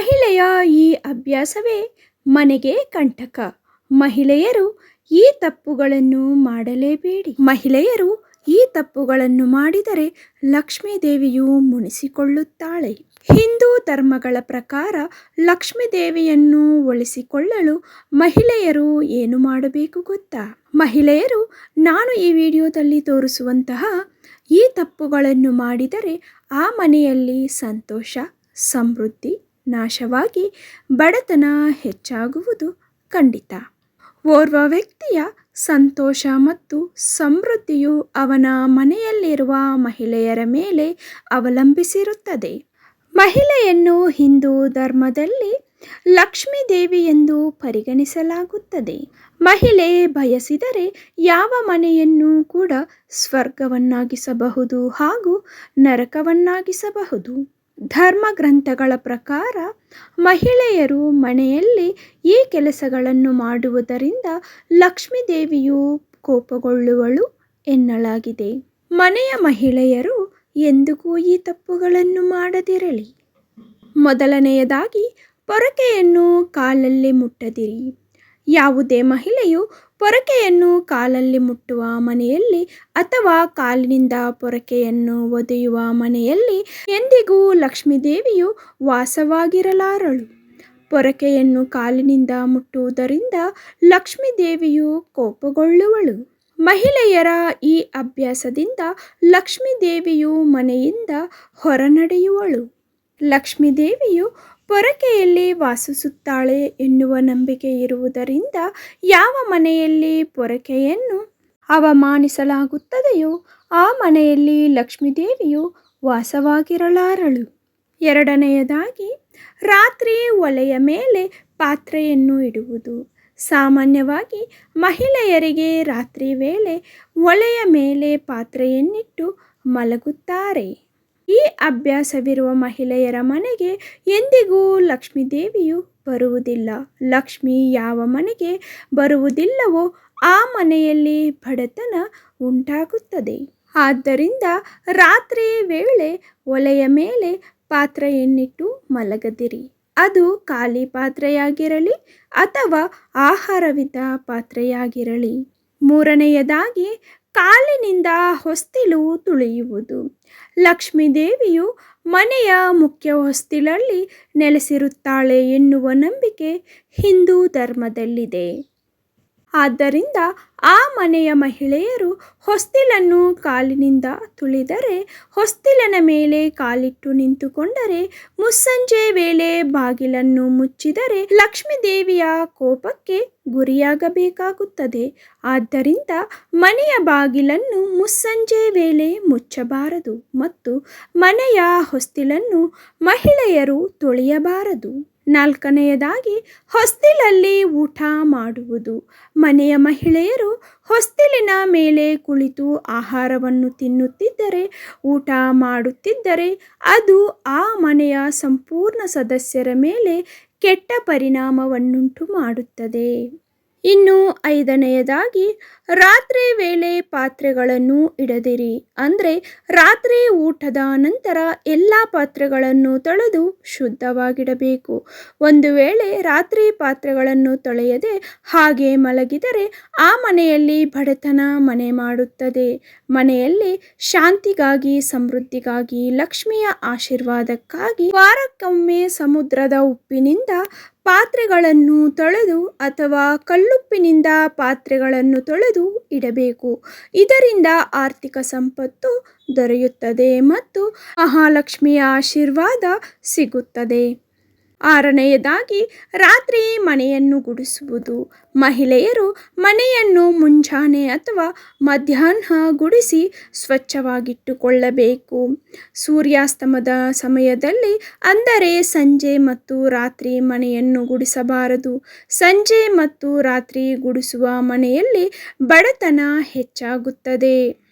ಮಹಿಳೆಯ ಈ ಅಭ್ಯಾಸವೇ ಮನೆಗೆ ಕಂಟಕ. ಮಹಿಳೆಯರು ಈ ತಪ್ಪುಗಳನ್ನು ಮಾಡಲೇಬೇಡಿ. ಮಹಿಳೆಯರು ಈ ತಪ್ಪುಗಳನ್ನು ಮಾಡಿದರೆ ಲಕ್ಷ್ಮೀ ದೇವಿಯು ಮುನಿಸಿಕೊಳ್ಳುತ್ತಾಳೆ. ಹಿಂದೂ ಧರ್ಮಗಳ ಪ್ರಕಾರ ಲಕ್ಷ್ಮೀ ದೇವಿಯನ್ನು ಮಹಿಳೆಯರು ಏನು ಮಾಡಬೇಕು ಗೊತ್ತಾ? ಮಹಿಳೆಯರು, ನಾನು ಈ ವಿಡಿಯೋದಲ್ಲಿ ತೋರಿಸುವಂತಹ ಈ ತಪ್ಪುಗಳನ್ನು ಮಾಡಿದರೆ ಆ ಮನೆಯಲ್ಲಿ ಸಂತೋಷ, ಸಮೃದ್ಧಿ ನಾಶವಾಗಿ ಬಡತನ ಹೆಚ್ಚಾಗುವುದು ಖಂಡಿತ. ಓರ್ವ ವ್ಯಕ್ತಿಯ ಸಂತೋಷ ಮತ್ತು ಸಮೃದ್ಧಿಯು ಅವನ ಮನೆಯಲ್ಲಿರುವ ಮಹಿಳೆಯರ ಮೇಲೆ ಅವಲಂಬಿಸಿರುತ್ತದೆ. ಮಹಿಳೆಯನ್ನು ಹಿಂದೂ ಧರ್ಮದಲ್ಲಿ ಲಕ್ಷ್ಮೀ ದೇವಿ ಎಂದು ಪರಿಗಣಿಸಲಾಗುತ್ತದೆ. ಮಹಿಳೆ ಬಯಸಿದರೆ ಯಾವ ಮನೆಯನ್ನು ಕೂಡ ಸ್ವರ್ಗವನ್ನಾಗಿಸಬಹುದು ಹಾಗೂ ನರಕವನ್ನಾಗಿಸಬಹುದು. ಧರ್ಮ ಗ್ರಂಥಗಳ ಪ್ರಕಾರ ಮಹಿಳೆಯರು ಮನೆಯಲ್ಲಿ ಈ ಕೆಲಸಗಳನ್ನು ಮಾಡುವುದರಿಂದ ಲಕ್ಷ್ಮೀ ದೇವಿಯು ಕೋಪಗೊಳ್ಳುವಳು ಎನ್ನಲಾಗಿದೆ. ಮನೆಯ ಮಹಿಳೆಯರು ಎಂದಿಗೂ ಈ ತಪ್ಪುಗಳನ್ನು ಮಾಡದಿರಲಿ. ಮೊದಲನೆಯದಾಗಿ ಪೊರಕೆಯನ್ನು ಕಾಲಲ್ಲಿ ಮುಟ್ಟದಿರಿ. ಯಾವುದೇ ಮಹಿಳೆಯು ಪೊರಕೆಯನ್ನು ಕಾಲಲ್ಲಿ ಮುಟ್ಟುವ ಮನೆಯಲ್ಲಿ ಅಥವಾ ಕಾಲಿನಿಂದ ಪೊರಕೆಯನ್ನು ಒದೆಯುವ ಮನೆಯಲ್ಲಿ ಎಂದಿಗೂ ಲಕ್ಷ್ಮೀದೇವಿಯು ವಾಸವಾಗಿರಲಾರಳು. ಪೊರಕೆಯನ್ನು ಕಾಲಿನಿಂದ ಮುಟ್ಟುವುದರಿಂದ ಲಕ್ಷ್ಮೀದೇವಿಯು ಕೋಪಗೊಳ್ಳುವಳು. ಮಹಿಳೆಯರ ಈ ಅಭ್ಯಾಸದಿಂದ ಲಕ್ಷ್ಮೀದೇವಿಯು ಮನೆಯಿಂದ ಹೊರನಡೆಯುವಳು. ಲಕ್ಷ್ಮೀ ದೇವಿಯು ಪೊರಕೆಯಲ್ಲಿ ವಾಸಿಸುತ್ತಾಳೆ ಎನ್ನುವ ನಂಬಿಕೆ ಇರುವುದರಿಂದ ಯಾವ ಮನೆಯಲ್ಲಿ ಪೊರಕೆಯನ್ನು ಅವಮಾನಿಸಲಾಗುತ್ತದೆಯೋ ಆ ಮನೆಯಲ್ಲಿ ಲಕ್ಷ್ಮೀದೇವಿಯು ವಾಸವಾಗಿರಲಾರಳು. ಎರಡನೆಯದಾಗಿ, ರಾತ್ರಿ ಒಲೆಯ ಮೇಲೆ ಪಾತ್ರೆಯನ್ನು ಇಡುವುದು. ಸಾಮಾನ್ಯವಾಗಿ ಮಹಿಳೆಯರಿಗೆ ರಾತ್ರಿ ವೇಳೆ ಒಲೆಯ ಮೇಲೆ ಪಾತ್ರೆಯನ್ನಿಟ್ಟು ಮಲಗುತ್ತಾರೆ. ಈ ಅಭ್ಯಾಸವಿರುವ ಮಹಿಳೆಯರ ಮನೆಗೆ ಎಂದಿಗೂ ಲಕ್ಷ್ಮೀ ದೇವಿಯು ಬರುವುದಿಲ್ಲ. ಲಕ್ಷ್ಮಿ ಯಾವ ಮನೆಗೆ ಬರುವುದಿಲ್ಲವೋ ಆ ಮನೆಯಲ್ಲಿ ಬಡತನ ಉಂಟಾಗುತ್ತದೆ. ಆದ್ದರಿಂದ ರಾತ್ರಿ ವೇಳೆ ಒಲೆಯ ಮೇಲೆ ಪಾತ್ರೆಯನ್ನಿಟ್ಟು ಮಲಗದಿರಿ. ಅದು ಖಾಲಿ ಪಾತ್ರೆಯಾಗಿರಲಿ ಅಥವಾ ಆಹಾರವಿದ್ದ ಪಾತ್ರೆಯಾಗಿರಲಿ. ಮೂರನೆಯದಾಗಿ ಕಾಲಿನಿಂದ ಹೊಸ್ತಿಲು ತುಳಿಯುವುದು. ಲಕ್ಷ್ಮೀದೇವಿಯು ಮನೆಯ ಮುಖ್ಯ ಹೊಸ್ತಿಲಲ್ಲಿ ನೆಲೆಸಿರುತ್ತಾಳೆ ಎನ್ನುವ ನಂಬಿಕೆ ಹಿಂದೂ ಧರ್ಮದಲ್ಲಿದೆ. ಆದ್ದರಿಂದ ಆ ಮನೆಯ ಮಹಿಳೆಯರು ಹೊಸ್ತಿಲನ್ನು ಕಾಲಿನಿಂದ ತುಳಿದರೆ, ಹೊಸ್ತಿಲನ ಮೇಲೆ ಕಾಲಿಟ್ಟು ನಿಂತುಕೊಂಡರೆ, ಮುಸ್ಸಂಜೆ ವೇಳೆ ಬಾಗಿಲನ್ನು ಮುಚ್ಚಿದರೆ ಲಕ್ಷ್ಮೀದೇವಿಯ ಕೋಪಕ್ಕೆ ಗುರಿಯಾಗಬೇಕಾಗುತ್ತದೆ. ಆದ್ದರಿಂದ ಮನೆಯ ಬಾಗಿಲನ್ನು ಮುಸ್ಸಂಜೆ ವೇಳೆ ಮುಚ್ಚಬಾರದು ಮತ್ತು ಮನೆಯ ಹೊಸ್ತಿಲನ್ನು ಮಹಿಳೆಯರು ತೊಳೆಯಬಾರದು. ನಾಲ್ಕನೆಯದಾಗಿ, ಹೊಸ್ತಿಲಲ್ಲಿ ಊಟ ಮಾಡುವುದು. ಮನೆಯ ಮಹಿಳೆಯರು ಹೊಸ್ತಿಲಿನ ಮೇಲೆ ಕುಳಿತು ಆಹಾರವನ್ನು ತಿನ್ನುತ್ತಿದ್ದರೆ, ಊಟ ಮಾಡುತ್ತಿದ್ದರೆ ಅದು ಆ ಮನೆಯ ಸಂಪೂರ್ಣ ಸದಸ್ಯರ ಮೇಲೆ ಕೆಟ್ಟ ಪರಿಣಾಮವನ್ನುಂಟು ಮಾಡುತ್ತದೆ ಇನ್ನು ಐದನೆಯದಾಗಿ, ರಾತ್ರಿ ವೇಳೆ ಪಾತ್ರೆಗಳನ್ನು ಇಡದಿರಿ. ಅಂದರೆ, ರಾತ್ರಿ ಊಟದ ನಂತರ ಎಲ್ಲ ಪಾತ್ರೆಗಳನ್ನು ತೊಳೆದು ಶುದ್ಧವಾಗಿಡಬೇಕು. ಒಂದು ವೇಳೆ ರಾತ್ರಿ ಪಾತ್ರೆಗಳನ್ನು ತೊಳೆಯದೆ ಹಾಗೆ ಮಲಗಿದರೆ ಆ ಮನೆಯಲ್ಲಿ ಬಡತನ ಮನೆ ಮಾಡುತ್ತದೆ. ಮನೆಯಲ್ಲಿ ಶಾಂತಿಗಾಗಿ, ಸಮೃದ್ಧಿಗಾಗಿ, ಲಕ್ಷ್ಮಿಯ ಆಶೀರ್ವಾದಕ್ಕಾಗಿ ವಾರಕ್ಕೊಮ್ಮೆ ಸಮುದ್ರದ ಉಪ್ಪಿನಿಂದ ಪಾತ್ರೆಗಳನ್ನು ತೊಳೆದು ಅಥವಾ ಕಲ್ಲುಪ್ಪಿನಿಂದ ಪಾತ್ರೆಗಳನ್ನು ತೊಳೆದು ಇಡಬೇಕು. ಇದರಿಂದ ಆರ್ಥಿಕ ಸಂಪತ್ತು ದೊರೆಯುತ್ತದೆ ಮತ್ತು ಮಹಾಲಕ್ಷ್ಮಿಯ ಆಶೀರ್ವಾದ ಸಿಗುತ್ತದೆ. ಆರನೆಯದಾಗಿ ರಾತ್ರಿ ಮನೆಯನ್ನು ಗುಡಿಸುವುದು. ಮಹಿಳೆಯರು ಮನೆಯನ್ನು ಮುಂಜಾನೆ ಅಥವಾ ಮಧ್ಯಾಹ್ನ ಗುಡಿಸಿ ಸ್ವಚ್ಛವಾಗಿಟ್ಟುಕೊಳ್ಳಬೇಕು. ಸೂರ್ಯಾಸ್ತಮದ ಸಮಯದಲ್ಲಿ ಅಂದರೆ ಸಂಜೆ ಮತ್ತು ರಾತ್ರಿ ಮನೆಯನ್ನು ಗುಡಿಸಬಾರದು. ಸಂಜೆ ಮತ್ತು ರಾತ್ರಿ ಗುಡಿಸುವ ಮನೆಯಲ್ಲಿ ಬಡತನ ಹೆಚ್ಚಾಗುತ್ತದೆ.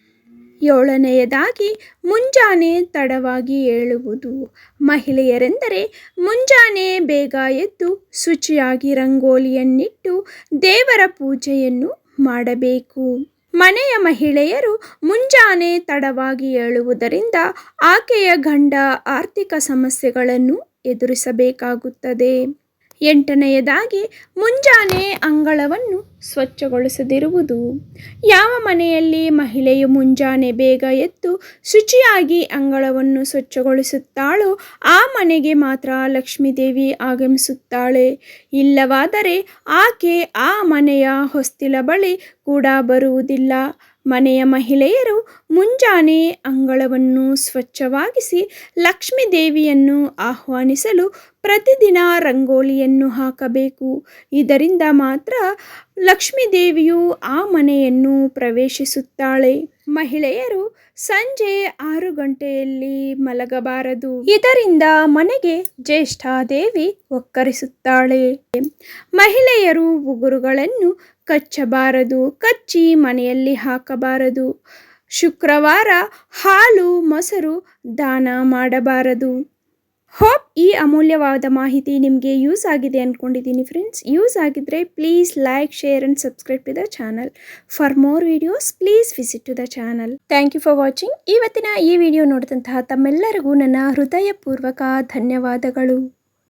ಏಳನೆಯದಾಗಿ ಮುಂಜಾನೆ ತಡವಾಗಿ ಏಳುವುದು. ಮಹಿಳೆಯರೆಂದರೆ ಮುಂಜಾನೆ ಬೇಗ ಎದ್ದು ಶುಚಿಯಾಗಿ ರಂಗೋಲಿಯನ್ನಿಟ್ಟು ದೇವರ ಪೂಜೆಯನ್ನು ಮಾಡಬೇಕು. ಮನೆಯ ಮಹಿಳೆಯರು ಮುಂಜಾನೆ ತಡವಾಗಿ ಏಳುವುದರಿಂದ ಆಕೆಯ ಗಂಡ ಆರ್ಥಿಕ ಸಮಸ್ಯೆಗಳನ್ನು ಎದುರಿಸಬೇಕಾಗುತ್ತದೆ. ಎಂಟನೆಯದಾಗಿ ಮುಂಜಾನೆ ಅಂಗಳವನ್ನು ಸ್ವಚ್ಛಗೊಳಿಸದಿರುವುದು. ಯಾವ ಮನೆಯಲ್ಲಿ ಮಹಿಳೆಯು ಮುಂಜಾನೆ ಬೇಗ ಎದ್ದು ಶುಚಿಯಾಗಿ ಅಂಗಳವನ್ನು ಸ್ವಚ್ಛಗೊಳಿಸುತ್ತಾಳೋ ಆ ಮನೆಗೆ ಮಾತ್ರ ಲಕ್ಷ್ಮೀದೇವಿ ಆಗಮಿಸುತ್ತಾಳೆ. ಇಲ್ಲವಾದರೆ ಆಕೆ ಆ ಮನೆಯ ಹೊಸ್ತಿಲ ಬಳಿ ಕೂಡ ಬರುವುದಿಲ್ಲ. ಮನೆಯ ಮಹಿಳೆಯರು ಮುಂಜಾನೆ ಅಂಗಳವನ್ನು ಸ್ವಚ್ಛವಾಗಿಸಿ ಲಕ್ಷ್ಮೀ ದೇವಿಯನ್ನು ಆಹ್ವಾನಿಸಲು ಪ್ರತಿದಿನ ರಂಗೋಲಿಯನ್ನು ಹಾಕಬೇಕು. ಇದರಿಂದ ಮಾತ್ರ ಲಕ್ಷ್ಮೀ ದೇವಿಯು ಆ ಮನೆಯನ್ನು ಪ್ರವೇಶಿಸುತ್ತಾಳೆ. ಮಹಿಳೆಯರು ಸಂಜೆ ಆರು ಗಂಟೆಯಲ್ಲಿ ಮಲಗಬಾರದು. ಇದರಿಂದ ಮನೆಗೆ ಜ್ಯೇಷ್ಠಾದೇವಿ ಒಕ್ಕರಿಸುತ್ತಾಳೆ. ಮಹಿಳೆಯರು ಉಗುರುಗಳನ್ನು ಕಚ್ಚಬಾರದು, ಕಚ್ಚಿ ಮನೆಯಲ್ಲಿ ಹಾಕಬಾರದು. ಶುಕ್ರವಾರ ಹಾಲು, ಮೊಸರು ದಾನ ಮಾಡಬಾರದು. ಹೋಪ್ ಈ ಅಮೂಲ್ಯವಾದ ಮಾಹಿತಿ ನಿಮಗೆ ಯೂಸ್ ಆಗಿದೆ ಅಂದ್ಕೊಂಡಿದ್ದೀನಿ ಫ್ರೆಂಡ್ಸ್. ಯೂಸ್ ಆಗಿದ್ದರೆ please like, share and subscribe to the channel. For more videos, please visit to the channel. Thank you for watching. ಇವತ್ತಿನ ಈ ವಿಡಿಯೋ ನೋಡಿದಂತಹ ತಮ್ಮೆಲ್ಲರಿಗೂ ನನ್ನ ಹೃದಯಪೂರ್ವಕ ಧನ್ಯವಾದಗಳು.